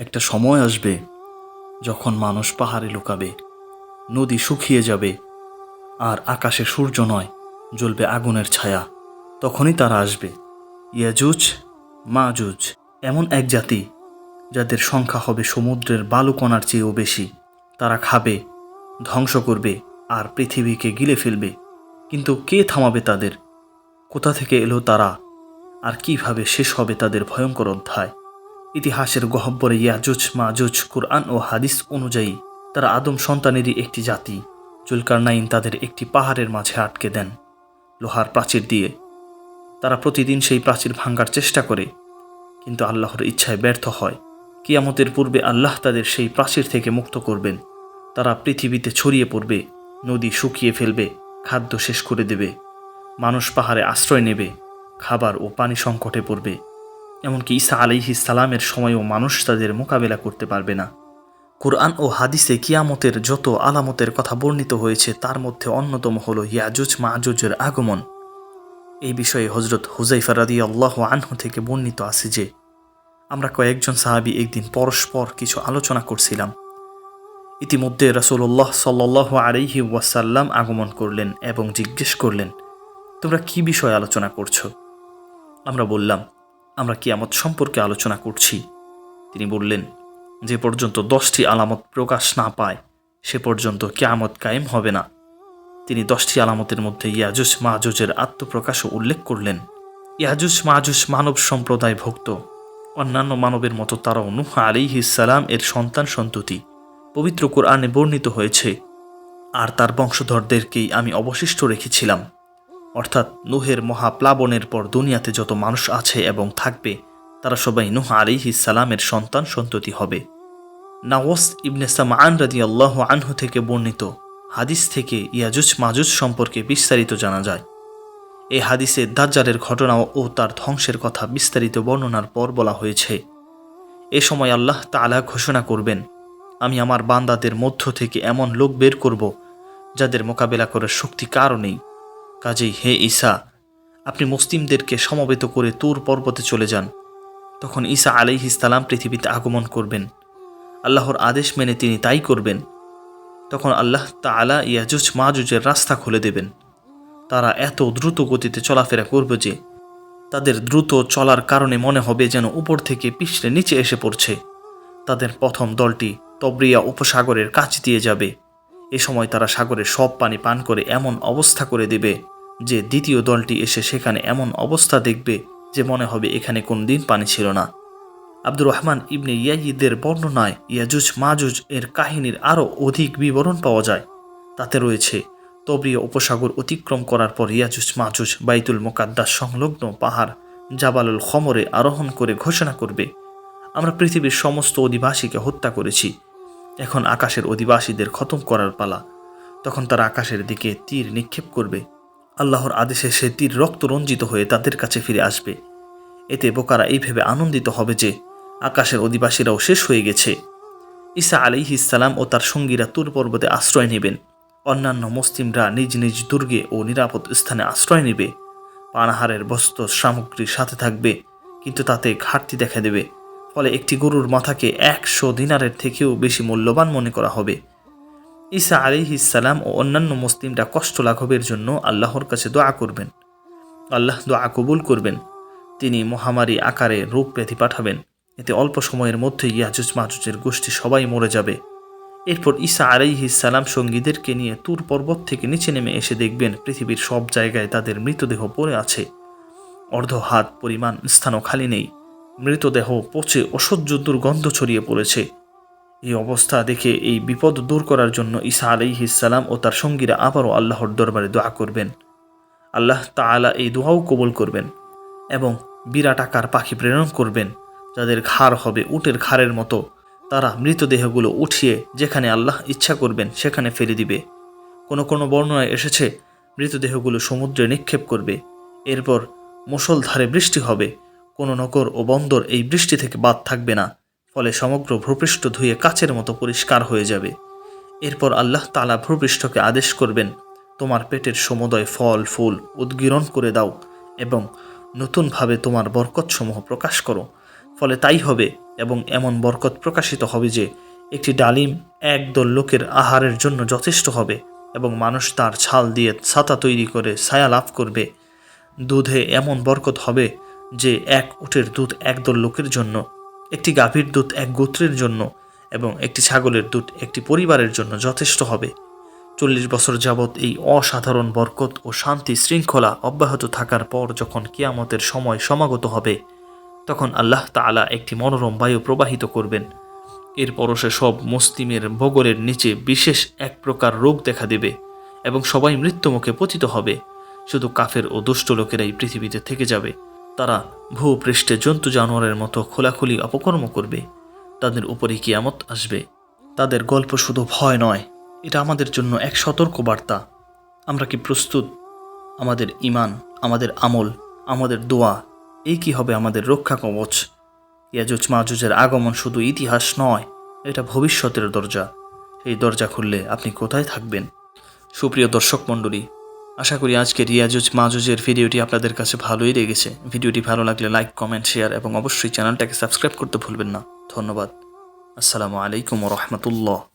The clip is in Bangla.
একটা সময় আসবে যখন মানুষ পাহাড়ে লুকাবে, নদী শুকিয়ে যাবে, আর আকাশে সূর্য নয়, জ্বলবে আগুনের ছায়া। তখনই তারা আসবে। ইয়াজুজ, মাজুজ, এমন এক জাতি যাদের সংখ্যা হবে সমুদ্রের বালুকণার চেয়েও বেশি। তারা খাবে, ধ্বংস করবে, আর পৃথিবীকে গিলে ফেলবে। কিন্তু কে থামাবে তাদের? কোথা থেকে এলো তারা? আর কীভাবে শেষ হবে তাদের ভয়ঙ্কর অধ্যায়? ইতিহাসের গহব্বরে ইয়াজুজ, মাজুজ, কুরআন ও হাদিস অনুযায়ী তারা আদম সন্তানেরই একটি জাতি। জুলকারনাইন তাদের একটি পাহাড়ের মাঝে আটকে দেন, লোহার প্রাচীর দিয়ে। তারা প্রতিদিন সেই প্রাচীর ভাঙ্গার চেষ্টা করে, কিন্তু আল্লাহর ইচ্ছায় ব্যর্থ হয়। কিয়ামতের পূর্বে আল্লাহ তাদের সেই প্রাচীর থেকে মুক্ত করবেন। তারা পৃথিবীতে ছড়িয়ে পড়বে, নদী শুকিয়ে ফেলবে, খাদ্য শেষ করে দেবে, মানুষ পাহাড়ে আশ্রয় নেবে, খাবার ও পানি সংকটে পড়বে। এমনকি ঈসা আলাইহি সালামের সময়ও মানুষ তাদের মোকাবেলা করতে পারবে না। কোরআন ও হাদিসে কিয়ামতের যত আলামতের কথা বর্ণিত হয়েছে, তার মধ্যে অন্যতম হল ইয়াজুজ মাজুজের আগমন। এই বিষয়ে হজরত হুজাইফা রাদি আল্লাহ আনহু থেকে বর্ণিত আছে যে, আমরা কয়েকজন সাহাবি একদিন পরস্পর কিছু আলোচনা করছিলাম। ইতিমধ্যে রাসূলুল্লাহ সাল্লাহ আলাইহি ওয়াসাল্লাম আগমন করলেন এবং জিজ্ঞেস করলেন, তোমরা কি বিষয়ে আলোচনা করছ? আমরা বললাম আমরা কিয়ামত সম্পর্কে আলোচনা করছি। তিনি বললেন, যে পর্যন্ত দশটি আলামত প্রকাশ না পায়, সে পর্যন্ত কিয়ামত কায়েম হবে না। তিনি দশটি আলামতের মধ্যে ইয়াজুস মাহাজুজের আত্মপ্রকাশও উল্লেখ করলেন। ইয়াজুস মাহাজুস মানব সম্প্রদায় ভক্ত। অন্যান্য মানবের মতো তারাও নুহ আলিহিসালাম এর সন্তান সন্ততি। পবিত্র কোরআনে বর্ণিত হয়েছে, আর তার বংশধরদেরকেই আমি অবশিষ্ট রেখেছিলাম। অর্থাৎ নুহের মহাপ্লাবনের পর দুনিয়াতে যত মানুষ আছে এবং থাকবে, তারা সবাই নুহ আলিহি সালামের সন্তান সন্ততি হবে। নাওয়াস ইবনে সামান রাদি আল্লাহ আনহু থেকে বর্ণিত হাদিস থেকে ইয়াজুজ মাজুজ সম্পর্কে বিস্তারিত জানা যায়। এই হাদিসে দাজ্জালের ঘটনা ও তার ধ্বংসের কথা বিস্তারিত বর্ণনার পর বলা হয়েছে। এ সময় আল্লাহ তাআলা ঘোষণা করবেন, আমি আমার বান্দাদের মধ্য থেকে এমন লোক বের করব, যাদের মোকাবেলা করার শক্তি কারও নেই। কাজেই হে ঈসা, আপনি মুসলিমদেরকে সমবেত করে তুর পর্বতে চলে যান। তখন ঈসা আলাইহ ইসলাম পৃথিবীতে আগমন করবেন। আল্লাহর আদেশ মেনে তিনি তাই করবেন। তখন আল্লাহ তাআলা ইয়াজুজ মাজুজের রাস্তা খুলে দেবেন। তারা এত দ্রুত গতিতে চলাফেরা করবে যে, তাদের দ্রুত চলার কারণে মনে হবে যেন উপর থেকে পিছলে নিচে এসে পড়ছে। তাদের প্রথম দলটি তবরিয়া উপসাগরের কাছ দিয়ে যাবে। এ সময় তারা সাগরের সব পানি পান করে এমন অবস্থা করে দেবে যে দ্বিতীয় দলটি এসে সেখানে এমন অবস্থা দেখবে যে মনে হবে এখানে কোন দিন পানি ছিল না। আব্দুর রহমান ইবনে ইয়াইদের বর্ণনায় ইয়াজুজ মাজুজ এর কাহিনীর আরও অধিক বিবরণ পাওয়া যায়। তাতে রয়েছে, তবরিয়া উপসাগর অতিক্রম করার পর ইয়াজুজ মাজুজ বাইতুল মোকাদ্দাস সংলগ্ন পাহাড় জাবালুল খমরে আরোহণ করে ঘোষণা করবে, আমরা পৃথিবীর সমস্ত অধিবাসীকে হত্যা করেছি এখন আকাশের অধিবাসীদের খতম করার পালা। তখন তারা আকাশের দিকে তীর নিক্ষেপ করবে। আল্লাহর আদেশে সে তীর রক্ত রঞ্জিত হয়ে তাদের কাছে ফিরে আসবে। এতে বোকারা এই ভেবে আনন্দিত হবে যে আকাশের অধিবাসীরাও শেষ হয়ে গেছে। ঈসা আলিহি ইসালাম ও তার সঙ্গীরা তুর পর্বতে আশ্রয় নেবেন। অন্যান্য মুসলিমরা নিজ নিজ দুর্গে ও নিরাপদ স্থানে আশ্রয় নেবে। পানাহারের বস্ত্র সামগ্রীর সাথে থাকবে, কিন্তু তাতে ঘাটতি দেখা দেবে। ফলে একটি গরুর মাথাকে একশো দিনারের থেকেও বেশি মূল্যবান মনে করা হবে। ঈসা আলিহি ইসালাম ও অন্যান্য মুসলিমরা কষ্ট লাঘবের জন্য আল্লাহর কাছে দোয়া করবেন। আল্লাহ দোয়া কবুল করবেন। তিনি মহামারী আকারে রোগ ব্যাধি পাঠাবেন। এতে অল্প সময়ের মধ্যে ইয়াজুজ মাজুজের গোষ্ঠী সবাই মরে যাবে। এরপর ঈসা আলাইহি সালাম সঙ্গীদেরকে নিয়ে তুর পর্বত থেকে নিচে নেমে এসে দেখবেন পৃথিবীর সব জায়গায় তাদের মৃতদেহ পড়ে আছে। অর্ধ হাত পরিমাণ স্থানও খালি নেই। মৃতদেহ পচে অসহ্য দুর্গন্ধ ছড়িয়ে পড়েছে। এই অবস্থা দেখে এই বিপদ দূর করার জন্য ঈসা আলাইহি সালাম ও তার সঙ্গীরা আবারও আল্লাহর দরবারে দোয়া করবেন। আল্লাহ তাআলা এই দোয়াও কবুল করবেন এবং বিরাট আকার পাখি প্রেরণ করবেন, যাদের ঘাড় হবে উটের ঘাড়ের মতো। তারা মৃতদেহগুলো উঠিয়ে যেখানে আল্লাহ ইচ্ছা করবেন সেখানে ফেলে দিবে। কোনো কোনো বর্ণনায় এসেছে, মৃতদেহগুলো সমুদ্রে নিক্ষেপ করবে, এরপর মুষলধারে বৃষ্টি হবে কোনো নগর ও বন্দর এই বৃষ্টি থেকে বাদ থাকবে না, ফলে সমগ্র ভূপৃষ্ঠ ধুয়ে কাচের মতো পরিষ্কার হয়ে যাবে। এরপর আল্লাহ তালা ভূপৃষ্ঠকে আদেশ করবেন, তোমার পেটের সমুদয় ফল, ফুল উদ্গীরণ করে দাও এবং নতুনভাবে তোমার বরকতসমূহ প্রকাশ করো। ফলে তাই হবে এবং এমন বরকত প্রকাশিত হবে যে, একটি ডালিম একদল লোকের আহারের জন্য যথেষ্ট হবে এবং মানুষ তার ছাল দিয়ে ছাতা তৈরি করে ছায়া লাভ করবে। দুধে এমন বরকত হবে যে এক উটের দুধ একদল লোকের জন্য, একটি গাভীর দুধ এক গোত্রের জন্য এবং একটি ছাগলের দুধ একটি পরিবারের জন্য যথেষ্ট হবে। চল্লিশ বছর যাবৎ এই অসাধারণ বরকত ও শান্তি শৃঙ্খলা অব্যাহত থাকার পর যখন কিয়ামতের সময় সমাগত হবে, তখন আল্লাহ তাআলা একটি মনোরম বায়ু প্রবাহিত করবেন। এর পরশে সব মুসলিমের বগলের নিচে বিশেষ এক প্রকার রোগ দেখা দেবে এবং সবাই মৃত্যুমুখে পতিত হবে। শুধু কাফের ও দুষ্ট লোকেরাই পৃথিবীতে থেকে যাবে। তারা ভূপৃষ্ঠে জন্তু জানোয়ারের মতো খোলাখুলি অপকর্ম করবে। তাদের উপরে কিয়ামত আসবে। তাদের গল্প শুধু ভয় নয়, এটা আমাদের জন্য এক সতর্ক বার্তা আমরা কি প্রস্তুত? আমাদের ইমান আমাদের আমল, আমাদের দোয়া, এই কি হবে আমাদের রক্ষা কবচ? ইয়াজুজ মাজুজের আগমন শুধু ইতিহাস নয়, এটা ভবিষ্যতের দরজা। এই দরজা খুললে আপনি কোথায় থাকবেন? সুপ্রিয় দর্শক মণ্ডলী আশা করি আজকে রিয়াজুজ মাজুজের ভিডিওটি আপনাদের কাছে ভালোই লেগেছে। ভিডিওটি ভালো লাগলে লাইক, কমেন্ট, শেয়ার এবং অবশ্যই চ্যানেলটাকে সাবস্ক্রাইব করতে ভুলবেন না। ধন্যবাদ। আসসালামু আলাইকুম রহমতুল্লাহ।